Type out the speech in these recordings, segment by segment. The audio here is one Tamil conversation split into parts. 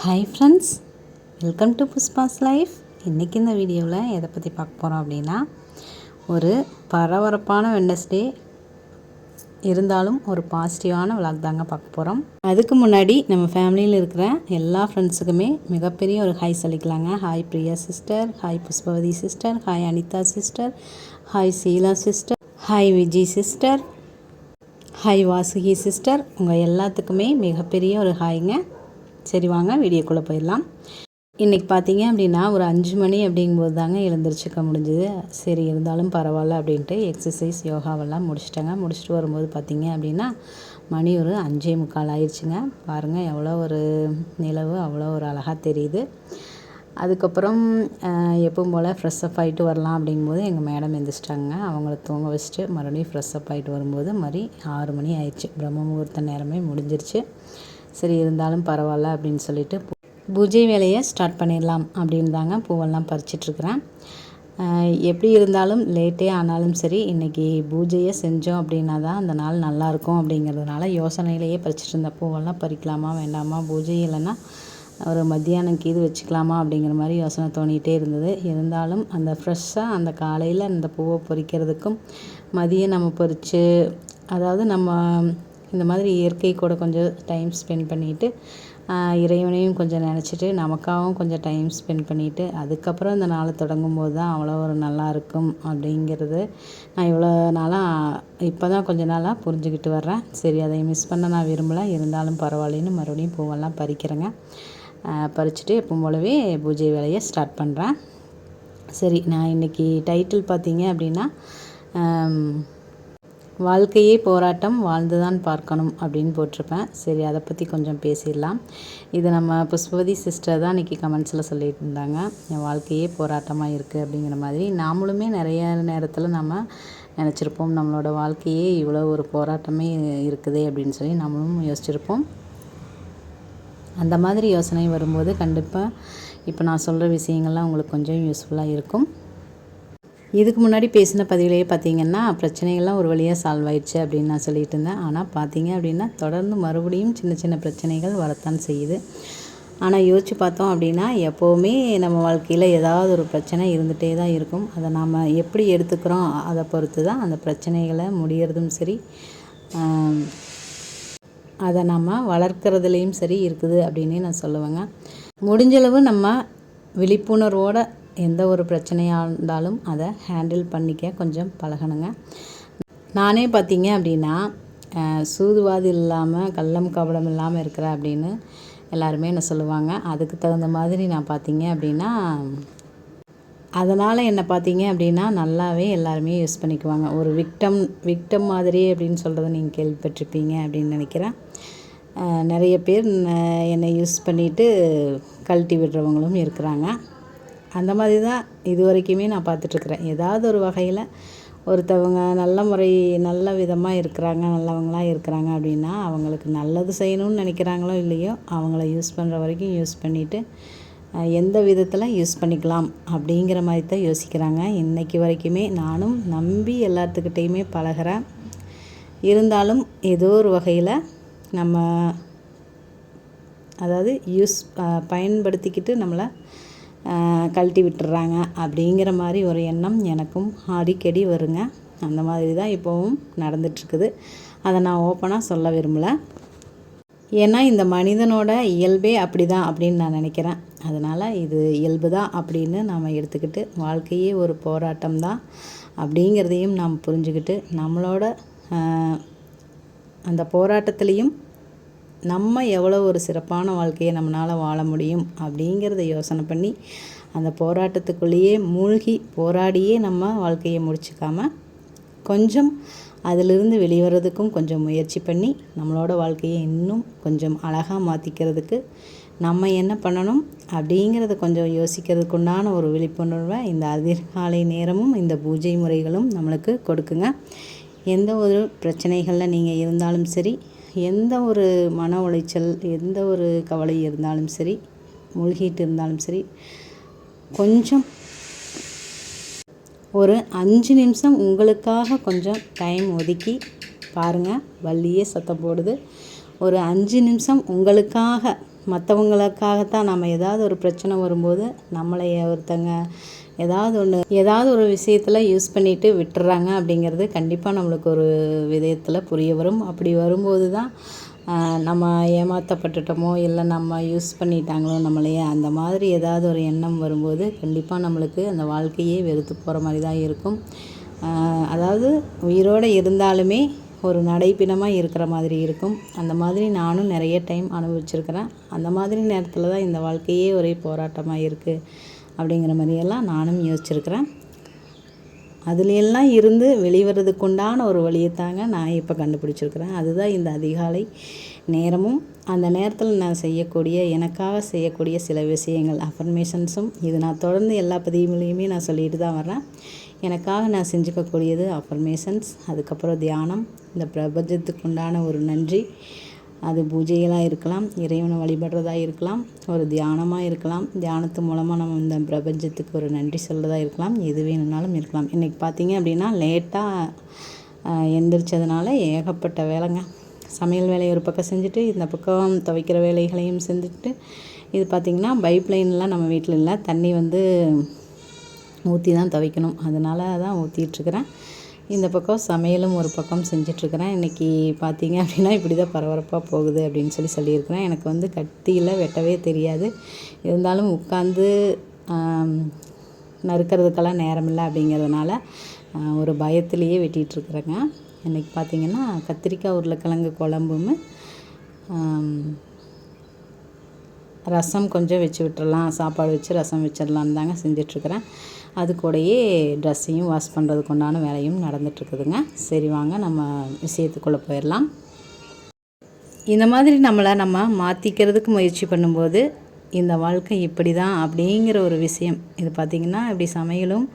Hi friends welcome to Pushpa's life இன்றைக்கி இந்த வீடியோவில் எதை பற்றி பார்க்க போகிறோம் அப்படின்னா ஒரு பரபரப்பான வெட்னஸ்டே இருந்தாலும் ஒரு பாசிட்டிவான விளாக் தாங்க பார்க்க போகிறோம் அதுக்கு முன்னாடி நம்ம ஃபேமிலியில் இருக்கிற எல்லா ஃப்ரெண்ட்ஸுக்குமே மிகப்பெரிய ஒரு hi சொல்லிக்கலாங்க. Hi Priya sister hi Pushpavathi sister hi Anitha sister hi Sheela sister hi Vijay sister hi Vasuki sister உங்கள் எல்லாத்துக்குமே மிகப்பெரிய ஒரு ஹாய்ங்க சரி வாங்க வீடியோக்குள்ளே போயிடலாம். இன்றைக்கி பார்த்தீங்க அப்படின்னா ஒரு அஞ்சு மணி அப்படிங்கும்போது தாங்க எழுந்திரிச்சிக்க முடிஞ்சுது. சரி இருந்தாலும் பரவாயில்ல அப்படின்ட்டு எக்ஸசைஸ் யோகாவெல்லாம் முடிச்சிட்டேங்க. முடிச்சுட்டு வரும்போது பார்த்தீங்க அப்படின்னா மணி ஒரு அஞ்சே முக்கால் ஆயிடுச்சுங்க பாருங்கள் எவ்வளோ ஒரு நிலவு அவ்வளோ ஒரு அழகாக தெரியுது. அதுக்கப்புறம் எப்பவும் போல் ஃப்ரெஷ்ஷப் ஆகிட்டு வரலாம் அப்படிங்கும்போது எங்கள் மேடம் எந்திரிச்சிட்டாங்க. அவங்கள தூங்க வச்சுட்டு மறுபடியும் ஃப்ரெஷ்ஷப் ஆகிட்டு வரும்போது மாதிரி ஆறு மணி ஆயிடுச்சு. பிரம்ம முகூர்த்த நேரமே முடிஞ்சிருச்சு. சரி இருந்தாலும் பரவாயில்ல அப்படின்னு சொல்லிட்டு பூஜை வேலையை ஸ்டார்ட் பண்ணிடலாம் அப்படின்னு தாங்க பூவெல்லாம் பறிச்சிட்ருக்குறேன். எப்படி இருந்தாலும் லேட்டே ஆனாலும் சரி இன்றைக்கி பூஜையை செஞ்சோம் அப்படின்னா தான் அந்த நாள் நல்லாயிருக்கும் அப்படிங்கிறதுனால யோசனையிலேயே பறிச்சிட்டு இருந்த பூவெல்லாம் பறிக்கலாமா வேண்டாமா பூஜை இல்லைன்னா ஒரு மத்தியானம் கீது வச்சுக்கலாமா அப்படிங்கிற மாதிரி யோசனை தோணிகிட்டே இருந்தது. இருந்தாலும் அந்த ஃப்ரெஷ்ஷாக அந்த காலையில் அந்த பூவை பொறிக்கிறதுக்கும் மதியம் நம்ம பறித்து அதாவது நம்ம இந்த மாதிரி இயற்கை கூட கொஞ்சம் டைம் ஸ்பெண்ட் பண்ணிவிட்டு இறைவனையும் கொஞ்சம் நினச்சிட்டு நமக்காகவும் கொஞ்சம் டைம் ஸ்பெண்ட் பண்ணிவிட்டு அதுக்கப்புறம் இந்த நாளை தொடங்கும் போது தான் அவ்வளோ ஒரு நல்லா இருக்கும் அப்படிங்கிறது நான் இவ்வளோ நாளாக இப்போ தான் கொஞ்ச நாளாக புரிஞ்சுக்கிட்டு வர்றேன். சரி அதை மிஸ் பண்ண நான் விரும்பலை. இருந்தாலும் பரவாயில்லன்னு மறுபடியும் பூவெல்லாம் பறிக்கிறேங்க. பறிச்சுட்டு எப்பவும் போலவே பூஜை வேலையை ஸ்டார்ட் பண்ணுறேன் சரி நான் இன்றைக்கி டைட்டில் பார்த்தீங்க அப்படின்னா வாழ்க்கையே போராட்டம் வாழ்ந்து தான் பார்க்கணும் அப்படின்னு போட்டிருப்பேன். சரி அதை பற்றி கொஞ்சம் பேசிடலாம். இது நம்ம புஷ்பவதி சிஸ்டர் தான் இன்றைக்கி கமெண்ட்ஸில் சொல்லிட்டு இருந்தாங்க. என் வாழ்க்கையே போராட்டமாக இருக்குது அப்படிங்கிற மாதிரி. நாமளுமே நிறைய நேரத்தில் நம்ம நினச்சிருப்போம் நம்மளோட வாழ்க்கையே இவ்வளோ ஒரு போராட்டமே இருக்குது அப்படின்னு சொல்லி நம்மளும் யோசிச்சிருப்போம். அந்த மாதிரி யோசனை வரும்போது கண்டிப்பாக இப்போ நான் சொல்கிற விஷயங்கள்லாம் உங்களுக்கு கொஞ்சம் யூஸ்ஃபுல்லாக இருக்கும். இதுக்கு முன்னாடி பேசின பதிவிலேயே பார்த்தீங்கன்னா பிரச்சனைகள்லாம் ஒரு வழியாக சால்வ் ஆயிடுச்சு அப்படின்னு நான் சொல்லிட்டு இருந்தேன். ஆனால் பார்த்தீங்க அப்படின்னா தொடர்ந்து மறுபடியும் சின்ன சின்ன பிரச்சனைகள் வரத்தான் செய்யுது. ஆனால் யோசித்து பார்த்தோம் அப்படின்னா எப்போவுமே நம்ம வாழ்க்கையில் ஏதாவது ஒரு பிரச்சனை இருந்துகிட்டே தான் இருக்கும். அதை நாம் எப்படி எடுத்துக்கிறோம்? அதை பொறுத்து தான் அந்த பிரச்சனைகளை முடியறதும் சரி அதை நம்ம வளர்க்குறதுலேயும் சரி இருக்குது அப்படின்னே நான் சொல்லுவேங்க. முடிஞ்சளவு நம்ம விழிப்புணர்வோடு எந்த ஒரு பிரச்சனையாக இருந்தாலும் அதை ஹேண்டில் பண்ணிக்க கொஞ்சம் பழகணுங்க. நானே பார்த்தீங்க அப்படின்னா சூதுவாது இல்லாமல் கள்ளம் கபடம் இல்லாமல் இருக்கிற அப்படின்னு எல்லாருமே என்ன சொல்லுவாங்க. அதுக்கு தகுந்த மாதிரி நான் பார்த்தீங்க அப்படின்னா அதனால் என்ன பார்த்தீங்க அப்படின்னா நல்லாவே எல்லாருமே யூஸ் பண்ணிக்குவாங்க. ஒரு விக்டம் விக்டம் மாதிரி அப்படின்னு சொல்கிறத நீங்கள் கேள்விப்பட்டிருப்பீங்க அப்படின்னு நினைக்கிறேன். நிறைய பேர் என்னை யூஸ் பண்ணிவிட்டு கழட்டி விடுறவங்களும் இருக்கிறாங்க. அந்த மாதிரி தான் இது வரைக்குமே நான் பார்த்துட்ருக்குறேன். ஏதாவது ஒரு வகையில் ஒருத்தவங்க நல்ல முறை நல்ல விதமாக இருக்கிறாங்க நல்லவங்களாக இருக்கிறாங்க அப்படின்னா அவங்களுக்கு நல்லது செய்யணும்னு நினைக்கிறாங்களோ இல்லையோ அவங்கள யூஸ் பண்ணுற வரைக்கும் யூஸ் பண்ணிவிட்டு எந்த விதத்தில் யூஸ் பண்ணிக்கலாம் அப்படிங்கிற மாதிரி தான் யோசிக்கிறாங்க. இன்றைக்கி வரைக்குமே நானும் நம்பி எல்லாத்துக்கிட்டேயுமே பழகிறேன். இருந்தாலும் ஏதோ ஒரு வகையில் நம்ம அதாவது யூஸ் பயன்படுத்திக்கிட்டு நம்மளை கழட்டி விட்டுறாங்க அப்படிங்கிற மாதிரி ஒரு எண்ணம் எனக்கும் அடிக்கடி வருங்க. அந்த மாதிரி தான் இப்போவும் நடந்துட்டுருக்குது. அதை நான் ஓப்பனாக சொல்ல விரும்பலை. ஏன்னா இந்த மனிதனோட இயல்பே அப்படி தான் அப்படின்னு நான் நினைக்கிறேன். அதனால் இது இயல்பு தான் அப்படின்னு நாம் எடுத்துக்கிட்டு வாழ்க்கையே ஒரு போராட்டம் தான் அப்படிங்கிறதையும் நாம் புரிஞ்சுக்கிட்டு நம்மளோட அந்த போராட்டத்துலேயும் நம்ம எவ்வளோ ஒரு சிறப்பான வாழ்க்கையை நம்மளால் வாழ முடியும் அப்படிங்கிறத யோசனை பண்ணி அந்த போராட்டத்துக்குள்ளேயே மூழ்கி போராடியே நம்ம வாழ்க்கையை முடிச்சுக்காம கொஞ்சம் அதிலிருந்து வெளிவரதுக்கும் கொஞ்சம் முயற்சி பண்ணி நம்மளோட வாழ்க்கையை இன்னும் கொஞ்சம் அழகாக மாற்றிக்கிறதுக்கு நம்ம என்ன பண்ணணும் அப்படிங்கிறத கொஞ்சம் யோசிக்கிறதுக்குண்டான ஒரு விழிப்புணர்வை இந்த அதிர்காலை நேரமும் இந்த பூஜை முறைகளும் நம்மளுக்கு கொடுக்குங்க. எந்த ஒரு பிரச்சனைகளில் நீங்கள் இருந்தாலும் சரி எந்த ஒரு மன உளைச்சல் எந்த ஒரு கவலை இருந்தாலும் சரி மூழ்கிட்டு இருந்தாலும் சரி கொஞ்சம் ஒரு அஞ்சு நிமிஷம் உங்களுக்காக கொஞ்சம் டைம் ஒதுக்கி பாருங்கள் வள்ளியே சத்தம் போடுது. ஒரு அஞ்சு நிமிஷம் உங்களுக்காக மற்றவங்களுக்காகத்தான் நம்ம ஏதாவது ஒரு பிரச்சனை வரும்போது நம்மளை ஒருத்தங்க ஏதாவது ஒன்று ஏதாவது ஒரு விஷயத்தில் யூஸ் பண்ணிவிட்டு விட்டுறாங்க அப்படிங்கிறது கண்டிப்பாக நம்மளுக்கு ஒரு விதயத்தில் புரிய வரும். அப்படி வரும்போது தான் நம்ம ஏமாற்றப்பட்டுட்டோமோ இல்லை நம்ம யூஸ் பண்ணிட்டாங்களோ நம்மளையே அந்த மாதிரி ஏதாவது ஒரு எண்ணம் வரும்போது கண்டிப்பாக நம்மளுக்கு அந்த வாழ்க்கையே வெறுத்து போகிற மாதிரி தான் இருக்கும் அதாவது உயிரோடு இருந்தாலுமே ஒரு நடைப்பிணமாக இருக்கிற மாதிரி இருக்கும். அந்த மாதிரி நானும் நிறைய டைம் அனுபவிச்சிருக்கிறேன். அந்த மாதிரி நேரத்தில் தான் இந்த வாழ்க்கையே ஒரே போராட்டமாக இருக்குது அப்படிங்கிற மாதிரியெல்லாம் நானும் யோசிச்சிருக்கிறேன். அதுலையெல்லாம் இருந்து வெளிவரதுக்கு உண்டான ஒரு வழியை தாங்க நான் இப்போ கண்டுபிடிச்சிருக்கிறேன். அதுதான் இந்த அதிகாலை நேரமும் அந்த நேரத்தில் நான் செய்யக்கூடிய எனக்காக செய்யக்கூடிய சில விஷயங்கள் அஃபர்மேஷன்ஸும் இது நான் தொடர்ந்து எல்லா பதிவுலையுமே நான் சொல்லிட்டு தான் வரேன் எனக்காக நான் செஞ்சுக்கக்கூடியது அஃபர்மேஷன்ஸ் அதுக்கப்புறம் தியானம் இந்த பிரபஞ்சத்துக்கு உண்டான ஒரு நன்றி. அது பூஜைகளாக இருக்கலாம் இறைவனை வழிபடுறதாக இருக்கலாம் ஒரு தியானமாக இருக்கலாம். தியானத்து மூலமாக நம்ம இந்த பிரபஞ்சத்துக்கு ஒரு நன்றி சொல்கிறதா இருக்கலாம் எது வேணும்னாலும் இருக்கலாம். இன்றைக்கி பார்த்தீங்க அப்படின்னா லேட்டாக எந்திரிச்சதுனால ஏகப்பட்ட வேலைங்க. சமையல் வேலையை ஒரு பக்கம் செஞ்சுட்டு இந்த பக்கம் துவைக்கிற வேலைகளையும் செஞ்சுட்டு இது பார்த்திங்கன்னா பைப் லைன்லாம் நம்ம வீட்டில் இல்லை. தண்ணி வந்து ஊற்றி தான் துவைக்கணும். அதனால தான் ஊற்றிட்டுருக்குறேன் இந்த பக்கம் சமையலும் ஒரு பக்கம் செஞ்சிட்ருக்கிறேன். இன்றைக்கி பார்த்தீங்க அப்படின்னா இப்படி தான் பரபரப்பாக போகுது அப்படின்னு சொல்லி சொல்லியிருக்கிறேன். எனக்கு வந்து கத்தியில் வெட்டவே தெரியாது. இருந்தாலும் உட்காந்து நறுக்கிறதுக்கெல்லாம் நேரம் இல்லை அப்படிங்கிறதுனால ஒரு பயத்திலேயே வெட்டிகிட்ருக்குறேங்க இன்றைக்கி பார்த்திங்கன்னா கத்திரிக்காய் உருளைக்கிழங்கு குழம்பும் ரசம் கொஞ்சம் வச்சு விட்டுறலாம். சாப்பாடு வச்சு ரசம் வச்சிடலான்னு தாங்க செஞ்சிட்ருக்கிறேன். அது கூடயே ட்ரெஸ்ஸையும் வாஷ் பண்ணுறதுக்கு உண்டான வேலையும் நடந்துகிட்ருக்குதுங்க சரி வாங்க நம்ம விஷயத்துக்குள்ளே போயிடலாம் இந்த மாதிரி நம்மளை நம்ம மாற்றிக்கிறதுக்கு முயற்சி பண்ணும்போது இந்த வாழ்க்கை இப்படி தான் அப்படிங்கிற ஒரு விஷயம். இது பார்த்திங்கன்னா இப்படி சமையலும்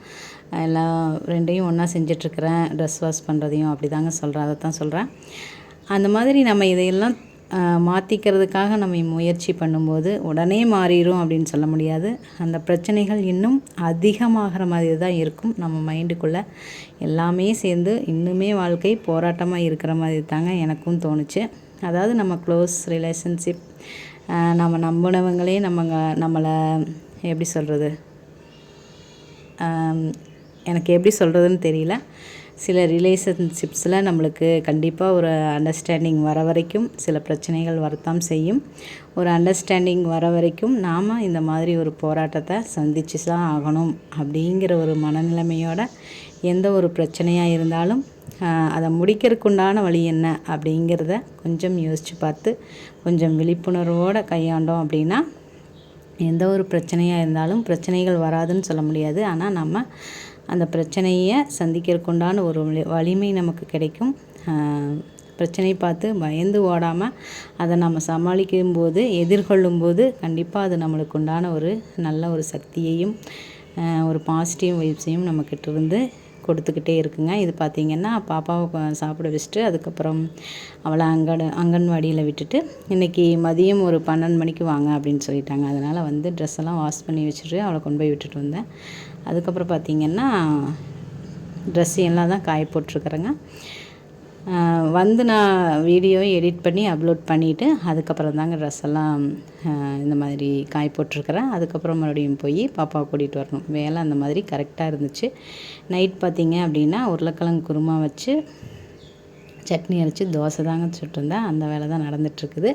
எல்லாம் ரெண்டையும் ஒன்றா செஞ்சிட்ருக்கிறேன் ட்ரெஸ் வாஷ் பண்ணுறதையும் அப்படி தாங்க சொல்கிறேன் அதை தான் சொல்கிறேன் அந்த மாதிரி நம்ம இதையெல்லாம் மாற்றிக்கிறதுக்காக நம்ம முயற்சி பண்ணும்போது உடனே மாறிடும் அப்படின்னு சொல்ல முடியாது. அந்த பிரச்சனைகள் இன்னும் அதிகமாகிற மாதிரி தான் இருக்கும். நம்ம மைண்டுக்குள்ளே எல்லாமே சேர்ந்து இன்னுமே வாழ்க்கை போராட்டமாக இருக்கிற மாதிரி தாங்க எனக்கும் தோணுச்சு. அதாவது நம்ம க்ளோஸ் ரிலேஷன்ஷிப் நம்ம நம்பினவங்களே நம்ம நம்மளை எப்படி சொல்கிறது எனக்கு எப்படி சொல்கிறதுன்னு தெரியல. சில ரிலேஷன்ஷிப்ஸில் நம்மளுக்கு கண்டிப்பாக ஒரு அண்டர்ஸ்டாண்டிங் வர வரைக்கும் சில பிரச்சனைகள் வரத்தான் செய்யும். ஒரு அண்டர்ஸ்டாண்டிங் வர வரைக்கும் நாம் இந்த மாதிரி ஒரு போராட்டத்தை சந்திச்சு தான் ஆகணும் அப்படிங்கிற ஒரு மனநிலைமையோட எந்த ஒரு பிரச்சனையாக இருந்தாலும் அதை முடிக்கிறதுக்குண்டான வழி என்ன அப்படிங்கிறத கொஞ்சம் யோசித்து பார்த்து கொஞ்சம் விழிப்புணர்வோடு கையாண்டோம் அப்படின்னா எந்த ஒரு பிரச்சனையாக இருந்தாலும் பிரச்சனைகள் வராதுன்னு சொல்ல முடியாது. ஆனால் நம்ம அந்த பிரச்சனையை சந்திக்கிறதுக்குண்டான ஒரு வலிமை நமக்கு கிடைக்கும். பிரச்சனை பார்த்து பயந்து ஓடாமல் அதை நம்ம சமாளிக்கும் போது எதிர்கொள்ளும் போது கண்டிப்பாக அது நம்மளுக்கு உண்டான ஒரு நல்ல ஒரு சக்தியையும் ஒரு பாசிட்டிவ் வைப்ஸையும் நம்மக்கிட்ட இருந்து கொடுத்துக்கிட்டே இருக்குங்க. இது பார்த்திங்கன்னா பாப்பாவை சாப்பிட வச்சுட்டு அதுக்கப்புறம் அவளை அங்கட அங்கன்வாடியில் விட்டுட்டு இன்றைக்கி மதியம் ஒரு பன்னெண்டு மணிக்கு வாங்க அப்படின்னு சொல்லிட்டாங்க. அதனால் வந்து ட்ரெஸ் எல்லாம் வாஷ் பண்ணி வச்சுட்டு அவளை கொண்டு போய் விட்டுட்டு வந்தேன். அதுக்கப்புறம் பார்த்திங்கன்னா ட்ரெஸ்ஸு எல்லாம் தான் காய போட்டிருக்குறேங்க. வந்து நான் வீடியோ எடிட் பண்ணி அப்லோட் பண்ணிவிட்டு அதுக்கப்புறம் தாங்க ட்ரெஸ் எல்லாம் இந்த மாதிரி காய போட்டிருக்கிறேன். அதுக்கப்புறம் மறுபடியும் போய் பாப்பாவை கூட்டிகிட்டு வரணும். வேலை அந்த மாதிரி கரெக்டாக இருந்துச்சு. நைட் பார்த்திங்க அப்படின்னா உருளைக்கிழங்கு குருமா வச்சு சட்னி அரைச்சி தோசை தாங்க சுட்டிருந்தேன். அந்த வேலை தான் நடந்துகிட்ருக்குது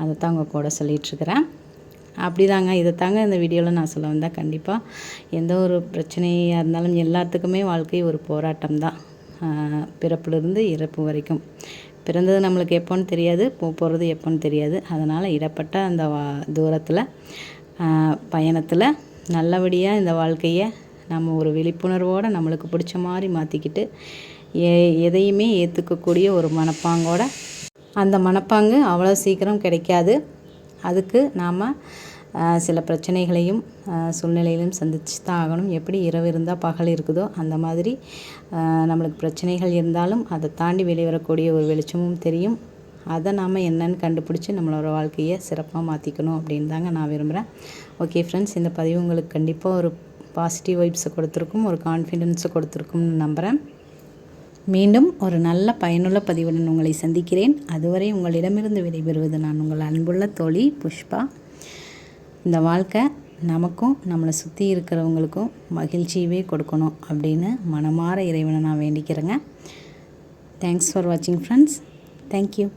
அதை தான் உங்கள் கூட சொல்லிகிட்ருக்கிறேன் அப்படி தாங்க இதை தாங்க இந்த வீடியோவில் நான் சொல்ல வந்தேன். கண்டிப்பாக எந்த ஒரு பிரச்சனையாக இருந்தாலும் எல்லாத்துக்குமே வாழ்க்கை ஒரு போராட்டம் தான் பிறப்பிலிருந்து இறப்பு வரைக்கும். பிறந்தது நம்மளுக்கு எப்போன்னு தெரியாது போகிறது எப்போன்னு தெரியாது. அதனால் இடப்பட்ட அந்த வா தூரத்தில் பயணத்தில் நல்லபடியாக இந்த வாழ்க்கையை நம்ம ஒரு விழிப்புணர்வோடு நம்மளுக்கு பிடிச்ச மாதிரி மாற்றிக்கிட்டு எ எதையுமே ஏற்றுக்கக்கூடிய ஒரு மனப்பாங்கோட அந்த மனப்பாங்கு அவ்வளோ சீக்கிரம் கிடைக்காது. அதுக்கு நாம் சில பிரச்சனைகளையும் சூழ்நிலையிலும் சந்தித்து தான் ஆகணும். எப்படி இரவு இருந்தால் பகல் இருக்குதோ அந்த மாதிரி நம்மளுக்கு பிரச்சனைகள் இருந்தாலும் அதை தாண்டி வெளிவரக்கூடிய ஒரு வெளிச்சமும் தெரியும். அதை நாம் என்னன்னு கண்டுபிடிச்சி நம்மளோட வாழ்க்கையை சிறப்பாக மாற்றிக்கணும் அப்படின்னு தாங்க நான் விரும்புகிறேன் ஓகே ஃப்ரெண்ட்ஸ் இந்த பதிவு உங்களுக்கு கண்டிப்பாக ஒரு பாசிட்டிவ் வைப்ஸை கொடுத்துருக்கும் ஒரு கான்ஃபிடென்ஸை கொடுத்துருக்கும்னு நம்புகிறேன் மீண்டும் ஒரு நல்ல பயனுள்ள பதிவுடன் உங்களை சந்திக்கிறேன். அதுவரை உங்களிடமிருந்து விடைபெறுவது நான் உங்கள் அன்புள்ள தோழி புஷ்பா. இந்த வாழ்க்கை நமக்கும் நம்மளை சுற்றி இருக்கிறவங்களுக்கும் மகிழ்ச்சியவே கொடுக்கணும் அப்படின்னு மனமாற இறைவனை நான் வேண்டிக்கிறேங்க. தேங்க்ஸ் ஃபார் வாட்சிங் ஃப்ரெண்ட்ஸ் தேங்க்யூ